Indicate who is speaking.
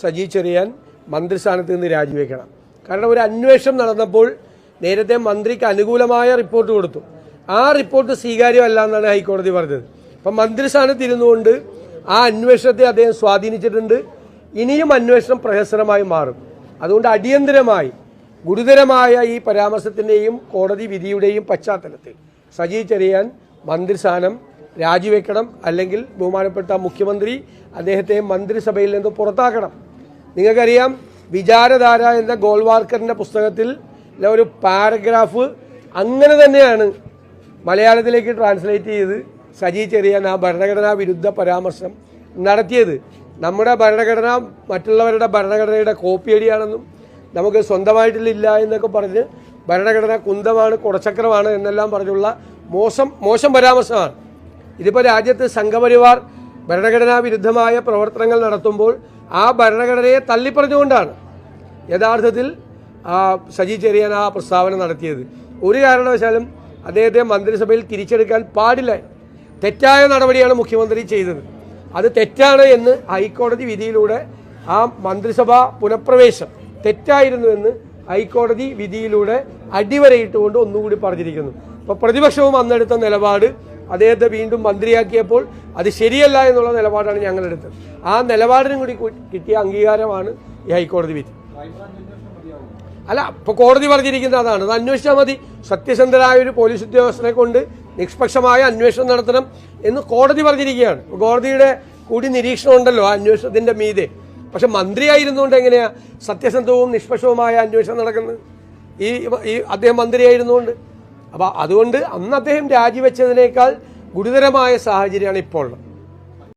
Speaker 1: സജി ചെറിയാൻ മന്ത്രിസ്ഥാനത്ത് നിന്ന് രാജിവെക്കണം. കാരണം ഒരു അന്വേഷണം നടന്നപ്പോൾ നേരത്തെ മന്ത്രിക്ക് അനുകൂലമായ റിപ്പോർട്ട് കൊടുത്തു. ആ റിപ്പോർട്ട് സ്വീകാര്യമല്ല എന്നാണ് ഹൈക്കോടതി പറഞ്ഞത്. അപ്പം മന്ത്രിസ്ഥാനത്ത് ഇരുന്നുകൊണ്ട് ആ അന്വേഷണത്തെ അദ്ദേഹം സ്വാധീനിച്ചിട്ടുണ്ട്. ഇനിയും അന്വേഷണം പ്രഹസനമായി മാറും. അതുകൊണ്ട് അടിയന്തരമായി ഗുരുതരമായ ഈ പരാമർശത്തിന്റെയും കോടതി വിധിയുടെയും പശ്ചാത്തലത്തിൽ സജി ചെറിയാൻ മന്ത്രിസ്ഥാനം രാജിവെക്കണം. അല്ലെങ്കിൽ ബഹുമാനപ്പെട്ട മുഖ്യമന്ത്രി അദ്ദേഹത്തെ മന്ത്രിസഭയിൽ നിന്ന് പുറത്താക്കണം. നിങ്ങൾക്കറിയാം വിചാരധാര എന്ന ഗോൾവാർക്കറിന്റെ പുസ്തകത്തിൽ ഒരു പാരഗ്രാഫ് അങ്ങനെ തന്നെയാണ് മലയാളത്തിലേക്ക് ട്രാൻസ്ലേറ്റ് ചെയ്ത് സജി ചെറിയാൻ ആ ഭരണഘടനാ വിരുദ്ധ പരാമർശം നടത്തിയത്. നമ്മുടെ ഭരണഘടന മറ്റുള്ളവരുടെ ഭരണഘടനയുടെ കോപ്പിയടിയാണെന്നും നമുക്ക് സ്വന്തമായിട്ടില്ല എന്നൊക്കെ പറഞ്ഞ് ഭരണഘടന കുന്തമാണ് കുടച്ചക്രമാണ് എന്നെല്ലാം പറഞ്ഞുള്ള മോശം മോശം പരാമർശമാണ്. ഇതിപ്പോൾ രാജ്യത്ത് സംഘപരിവാർ ഭരണഘടനാ വിരുദ്ധമായ പ്രവർത്തനങ്ങൾ നടത്തുമ്പോൾ ആ ഭരണഘടനയെ തള്ളിപ്പറഞ്ഞുകൊണ്ടാണ് യഥാർത്ഥത്തിൽ സജി ചെറിയാൻ ആ പ്രസ്താവന നടത്തിയത്. ഒരു കാരണവശാലും അദ്ദേഹത്തെ മന്ത്രിസഭയിൽ തിരിച്ചെടുക്കാൻ പാടില്ല. തെറ്റായ നടപടിയാണ് മുഖ്യമന്ത്രി ചെയ്തത്. അത് തെറ്റാണ് എന്ന് ഹൈക്കോടതി വിധിയിലൂടെ ആ മന്ത്രിസഭാ പുനഃപ്രവേശം തെറ്റായിരുന്നു എന്ന് ഹൈക്കോടതി വിധിയിലൂടെ അടിവരയിട്ടുകൊണ്ട് ഒന്നുകൂടി പറഞ്ഞിരിക്കുന്നു. അപ്പോൾ പ്രതിപക്ഷവും അന്നെടുത്ത നിലപാട് അദ്ദേഹത്തെ വീണ്ടും മന്ത്രിയാക്കിയപ്പോൾ അത് ശരിയല്ല എന്നുള്ള നിലപാടാണ് ഞങ്ങളെടുത്തത്. ആ നിലപാടിനും കൂടി കിട്ടിയ അംഗീകാരമാണ് ഈ ഹൈക്കോടതി വിധി. അല്ല ഇപ്പൊ കോടതി പറഞ്ഞിരിക്കുന്ന അതാണ്. അത് അന്വേഷിച്ചാൽ മതി. സത്യസന്ധരായ ഒരു പോലീസ് ഉദ്യോഗസ്ഥനെ കൊണ്ട് നിഷ്പക്ഷമായ അന്വേഷണം നടത്തണം എന്ന് കോടതി പറഞ്ഞിരിക്കുകയാണ്. കോടതിയുടെ കൂടി നിരീക്ഷണം ഉണ്ടല്ലോ ആ അന്വേഷണത്തിന്റെ മീതെ. പക്ഷെ മന്ത്രിയായിരുന്നുകൊണ്ട് എങ്ങനെയാ സത്യസന്ധവും നിഷ്പക്ഷവുമായ അന്വേഷണം നടക്കുന്നത്? ഈ ഈ അദ്ദേഹം മന്ത്രിയായിരുന്നുകൊണ്ട് അപ്പൊ അതുകൊണ്ട് അന്ന് അദ്ദേഹം രാജിവെച്ചതിനേക്കാൾ ഗുരുതരമായ സാഹചര്യമാണ് ഇപ്പോൾ ഉള്ളത്.